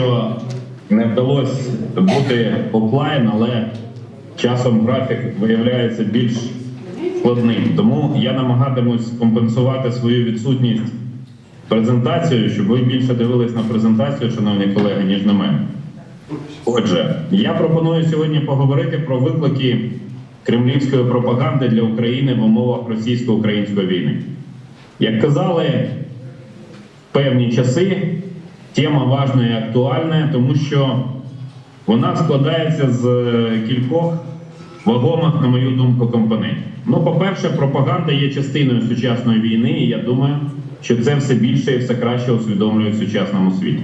що не вдалося бути офлайн, але часом графік виявляється більш складним. Тому я намагатимусь компенсувати свою відсутність презентацією, щоб ви більше дивились на презентацію, шановні колеги, ніж на мене. Отже, я пропоную сьогодні поговорити про виклики кремлівської пропаганди для України в умовах російсько-української війни. Як казали в певні часи, тема важна і актуальна, тому що вона складається з е, кількох вагомих, на мою думку, компонентів. Ну, по-перше, пропаганда є частиною сучасної війни, і я думаю, що це все більше і все краще усвідомлюють в сучасному світі.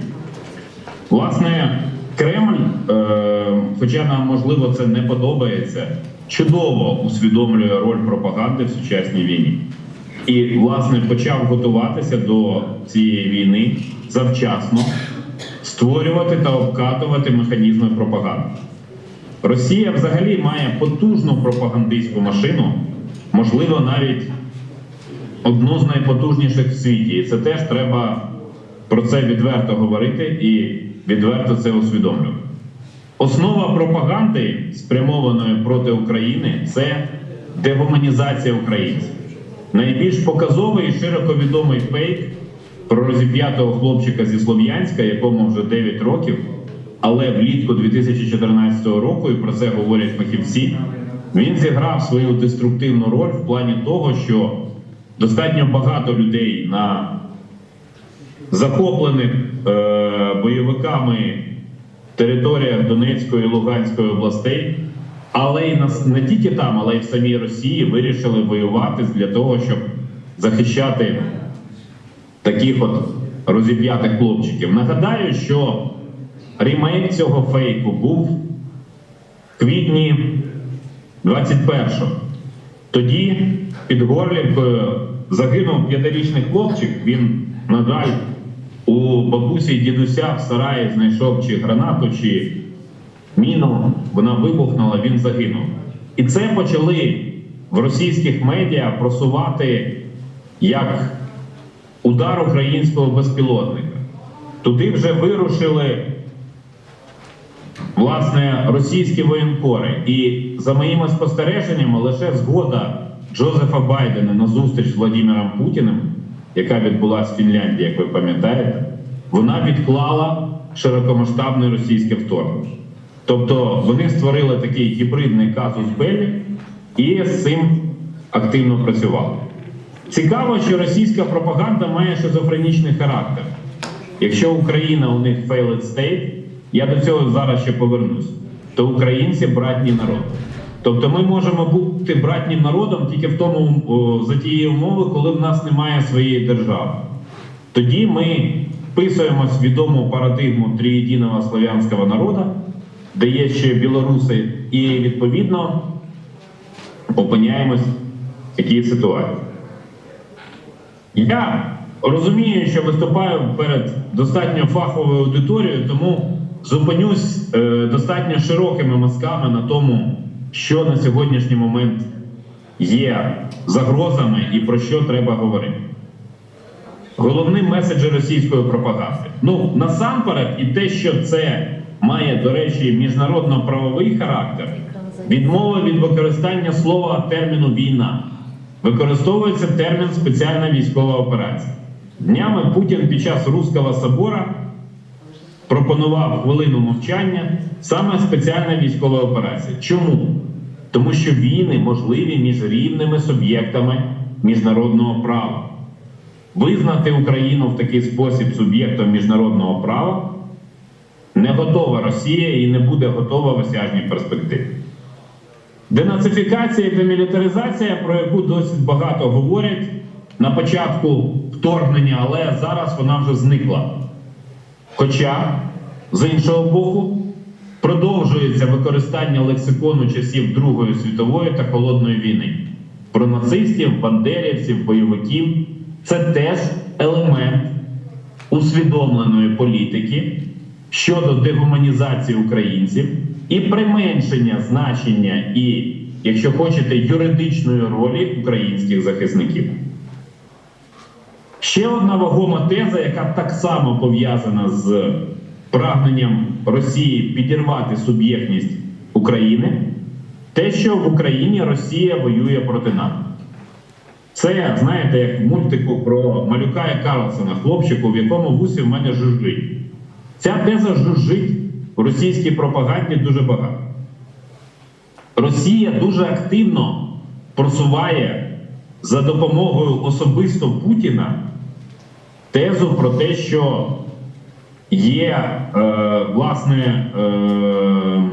Власне, Кремль, е, хоча нам можливо це не подобається, чудово усвідомлює роль пропаганди в сучасній війні. І, власне, почав готуватися до цієї війни завчасно, створювати та обкатувати механізми пропаганди. Росія взагалі має потужну пропагандистську машину, можливо, навіть одну з найпотужніших в світі. І це теж треба про це відверто говорити і відверто це усвідомлювати. Основа пропаганди, спрямованої проти України, це дегуманізація українців. Найбільш показовий і широко відомий фейк про розіп'ятого хлопчика зі Слов'янська, якому вже 9 років, але влітку 2014 року, і про це говорять фахівці, він зіграв свою деструктивну роль в плані того, що достатньо багато людей на захоплених е, бойовиками територіях Донецької і Луганської областей, але й на, не тільки там, але й в самій Росії вирішили воювати для того, щоб захищати таких от розіп'ятих хлопчиків. Нагадаю, що ремейк цього фейку був в квітні 21-го. Тоді під Горлівкою загинув п'ятирічний хлопчик. Він, на жаль, у бабусі і дідуся в сараї знайшов чи гранату, чи міну. Вона вибухнула, він загинув. І це почали в російських медіа просувати як удар українського безпілотника. Туди вже вирушили власне російські воєнкори. І за моїми спостереженнями, лише згода Джозефа Байдена на зустріч з Владимиром Путіним, яка відбулася в Фінляндії, як ви пам'ятаєте, вона відклала широкомасштабне російське вторгнення. Тобто вони створили такий гібридний казус Беллі і з цим активно працювали. Цікаво, що російська пропаганда має шизофренічний характер. Якщо Україна у них failed state, я до цього зараз ще повернусь, то українці братній народ. Тобто ми можемо бути братнім народом тільки в тому за тієї умови, коли в нас немає своєї держави. Тоді ми вписуємось в відому парадигму триєдиного славянського народу, де є ще білоруси, і відповідно опиняємось в такій ситуації. Я розумію, що виступаю перед достатньо фаховою аудиторією, тому зупинюсь е, достатньо широкими мазками на тому, що на сьогоднішній момент є загрозами і про що треба говорити. Головні меседжі російської пропаганди. Ну, насамперед, і те, що це має, до речі, міжнародно-правовий характер, відмова від використання слова терміну війна. Використовується термін спеціальна військова операція. Днями Путін під час Руського собора пропонував хвилину мовчання саме спеціальна військова операція. Чому? Тому що війни можливі між рівними суб'єктами міжнародного права. Визнати Україну в такий спосіб суб'єктом міжнародного права не готова Росія і не буде готова в осяжній перспективі. Денацифікація і демілітаризація, про яку досить багато говорять на початку вторгнення, але зараз вона вже зникла. Хоча, з іншого боку, продовжується використання лексикону часів Другої світової та Холодної війни. Про нацистів, бандерівців, бойовиків це теж елемент усвідомленої політики щодо дегуманізації українців і применшення значення і, якщо хочете, юридичної ролі українських захисників. Ще одна вагома теза, яка так само пов'язана з прагненням Росії підірвати суб'єктність України, те, що в Україні Росія воює проти НАТО. Це, знаєте, як в мультику про малюка і Карлсона, хлопчику, в якому вусі в мене жужжить. Ця теза жужжить у російській пропаганді дуже багато. Росія дуже активно просуває за допомогою особисто Путіна тезу про те, що є е, власне е,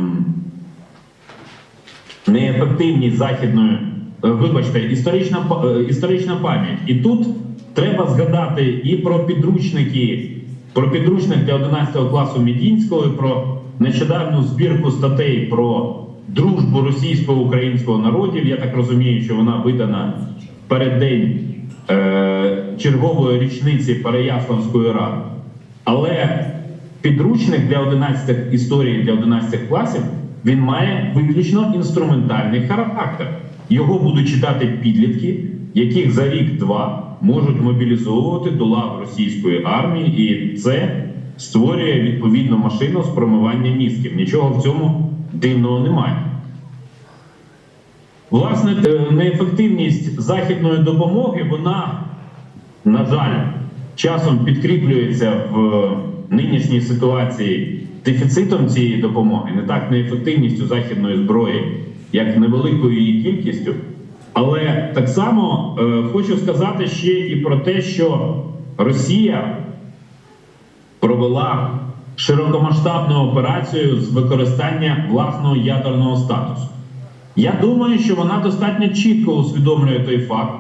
неефективність західної, е, вибачте, історична, е, історична пам'ять. І тут треба згадати і про підручники, про підручник для 11 класу Медінського, і про нещодавню збірку статей про дружбу російсько-українського народів. Я так розумію, що вона видана в переддень е, чергової річниці Переяславської ради. Але підручник для 11 історії для 11 класів він має виключно інструментальний характер. Його будуть читати підлітки, яких за рік-два можуть мобілізовувати до лав російської армії, і це створює відповідну машину з промивання мізків. Нічого в цьому дивного немає. Власне, е, неефективність західної допомоги, вона, на жаль, часом підкріплюється в нинішній ситуації дефіцитом цієї допомоги, не так неефективністю західної зброї, як невеликою її кількістю. Але так само е, хочу сказати ще і про те, що Росія провела широкомасштабну операцію з використання власного ядерного статусу. Я думаю, що вона достатньо чітко усвідомлює той факт,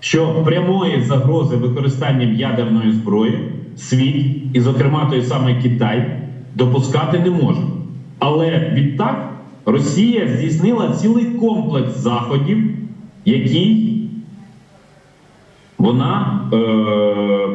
що прямої загрози використанням ядерної зброї світ, і, зокрема, той самий Китай, допускати не може. Але відтак Росія здійснила цілий комплекс заходів, який вона е,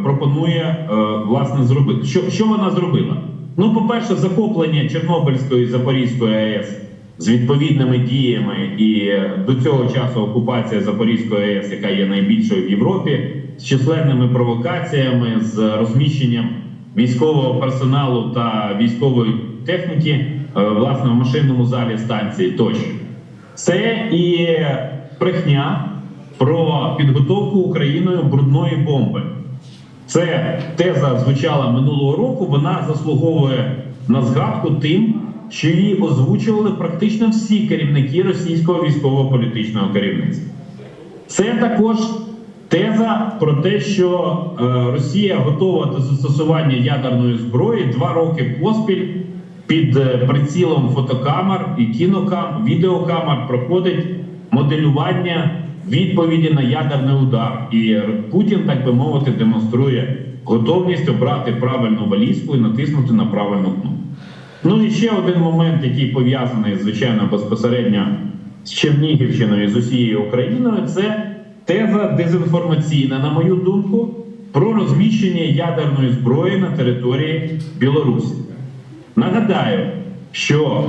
пропонує е, власне зробити. Що, що вона зробила? Ну, по-перше, захоплення Чорнобильської і Запорізької АЕС з відповідними діями, і до цього часу окупація Запорізької АЕС, яка є найбільшою в Європі, з численними провокаціями, з розміщенням військового персоналу та військової техніки е, власне в машинному залі станції тощо. Це і брехня про підготовку Україною брудної бомби. Це теза звучала минулого року. Вона заслуговує на згадку тим, що її озвучували практично всі керівники російського військово-політичного керівництва. Це також теза про те, що е, Росія готова до застосування ядерної зброї два роки поспіль під е, прицілом фотокамер і кінокам, відеокамер проходить моделювання відповіді на ядерний удар. І Путін, так би мовити, демонструє готовність обрати правильну валізку і натиснути на правильну кнопку. Ну і ще один момент, який пов'язаний, звичайно, безпосередньо з Чернігівщиною, з усією Україною, це теза дезінформаційна, на мою думку, про розміщення ядерної зброї на території Білорусі. Нагадаю, що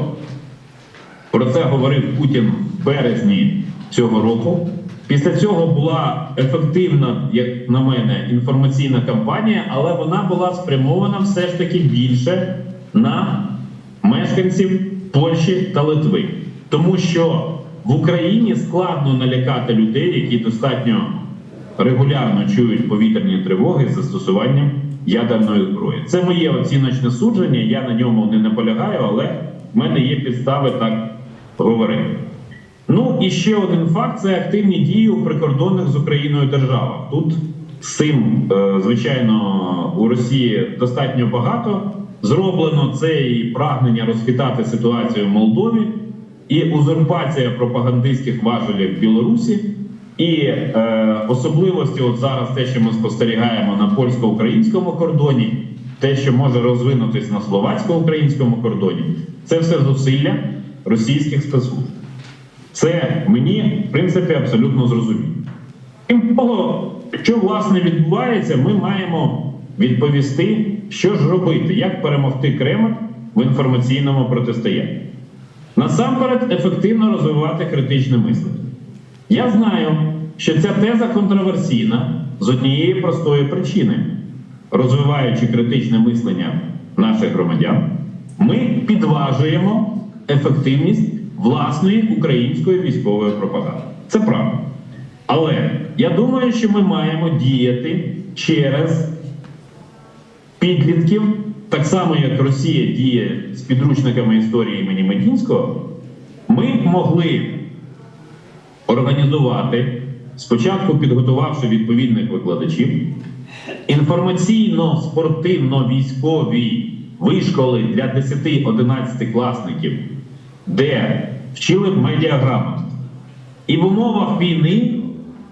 про це говорив Путін в березні цього року. Після цього була ефективна, як на мене, інформаційна кампанія, але вона була спрямована все ж таки більше на мешканців Польщі та Литви. Тому що в Україні складно налякати людей, які достатньо регулярно чують повітряні тривоги з застосуванням ядерної зброї. Це моє оціночне судження. Я на ньому не наполягаю, але в мене є підстави так говорити. Ну і ще один факт: це активні дії у прикордонних з Україною державах. Тут цим, е, звичайно, у Росії достатньо багато зроблено. Це і прагнення розхитати ситуацію в Молдові, і узурпація пропагандистських важелів Білорусі, і е, особливості, от зараз те, що ми спостерігаємо на польсько-українському кордоні, те, що може розвинутись на словацько-українському кордоні, це все зусилля російських спецслужб. Це мені, в принципі, абсолютно зрозуміло. Крім того, що власне відбувається, ми маємо відповісти, що ж робити, як перемогти Кремль в інформаційному протистоянні. Насамперед, ефективно розвивати критичне мислення. Я знаю, що ця теза контроверсійна з однієї простої причини. Розвиваючи критичне мислення наших громадян, ми підважуємо ефективність власної української військової пропаганди. Це правда. Але я думаю, що ми маємо діяти через підлітків, так само як Росія діє з підручниками історії імені Медінського, ми могли організувати, спочатку підготувавши відповідних викладачів, інформаційно-спортивно-військові вишколи для 10-11 класників, де вчили б медіаграмот. І в умовах війни,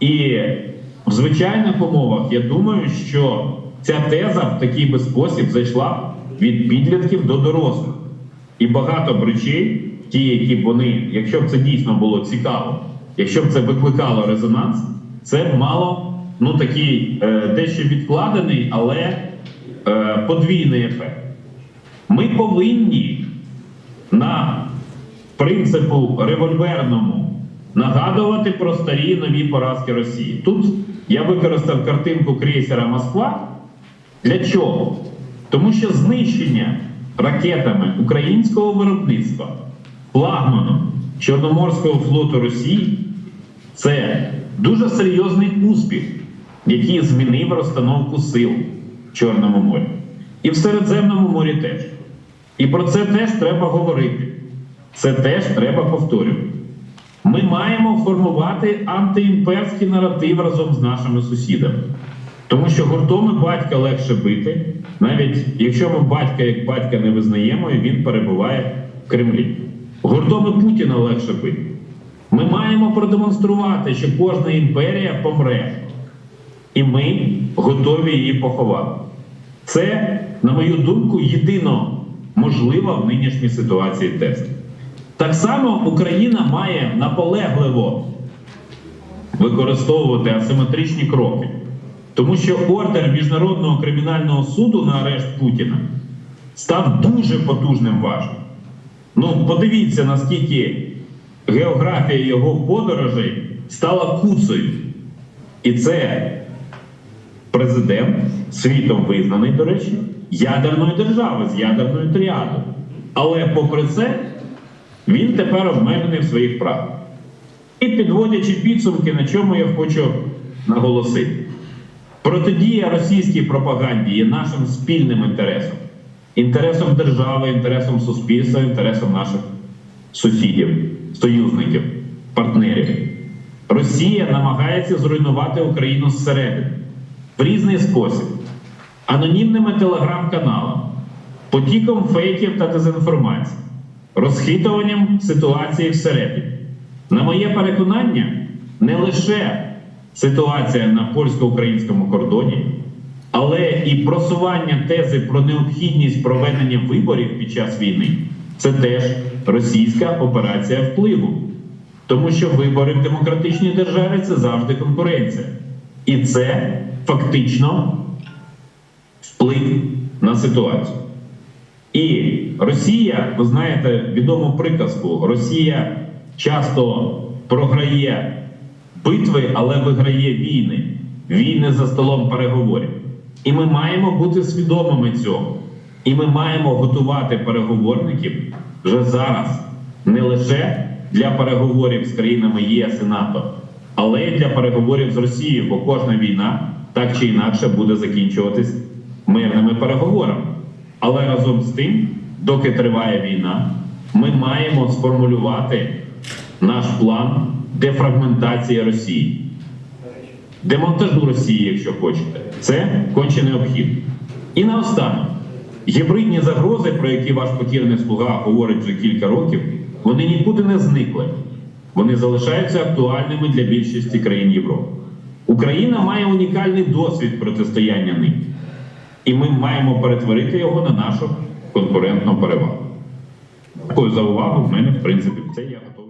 і в звичайних умовах, я думаю, що ця теза в такий би спосіб зайшла від підлітків до дорослих. І багато б речей, ті, які вони, якщо б це дійсно було цікаво, якщо б це викликало резонанс, це б мало ну такий е, дещо відкладений, але е, подвійний ефект. Ми повинні на принципу револьверному нагадувати про старі нові поразки Росії. Тут я використав картинку крейсера Москва. Для чого? Тому що знищення ракетами українського виробництва флагманом Чорноморського флоту Росії це дуже серйозний успіх, який змінив розстановку сил в Чорному морі. І в Середземному морі теж. І про це теж треба говорити. Це теж треба повторювати. Ми маємо формувати антиімперський наратив разом з нашими сусідами. Тому що гуртом і батька легше бити, навіть якщо ми батька як батька не визнаємо, і він перебуває в Кремлі. Гуртом Путіна легше бити. Ми маємо продемонструвати, що кожна імперія помре, і ми готові її поховати. Це, на мою думку, єдино можлива в нинішній ситуації тест. Так само Україна має наполегливо використовувати асиметричні кроки, тому що ордер Міжнародного кримінального суду на арешт Путіна став дуже потужним важним. Ну, подивіться, наскільки географія його подорожей стала куцею. І це президент, світом визнаний, до речі, ядерної держави з ядерною тріадою. Але попри це, він тепер обмежений в своїх правах. І підводячи підсумки, на чому я хочу наголосити. Протидія російській пропаганді є нашим спільним інтересом, інтересом держави, інтересом суспільства, інтересом наших сусідів, союзників, партнерів. Росія намагається зруйнувати Україну зсередини в різний спосіб, анонімними телеграм-каналами, потіком фейків та дезінформації, розхитуванням ситуації всередині. На моє переконання, не лише ситуація на польсько-українському кордоні, але і просування тези про необхідність проведення виборів під час війни це теж російська операція впливу. Тому що вибори в демократичній державі це завжди конкуренція. І це фактично вплив на ситуацію. І Росія, ви знаєте, відому приказку, Росія часто програє битви, але виграє війни, війни за столом переговорів. І ми маємо бути свідомими цього. І ми маємо готувати переговорників вже зараз, не лише для переговорів з країнами ЄС і НАТО, але й для переговорів з Росією, бо кожна війна так чи інакше буде закінчуватись мирними переговорами. Але разом з тим, доки триває війна, ми маємо сформулювати наш план дефрагментації Росії, демонтажу Росії, якщо хочете. Це конче необхідно. І наостанок, гібридні загрози, про які ваш покірний слуга говорить вже кілька років, вони нікуди не зникли. Вони залишаються актуальними для більшості країн Європи. Україна має унікальний досвід протистояння ним. І ми маємо перетворити його на нашу конкурентну перевагу. Дякую за увагу. В мене, в принципі, це я готовий.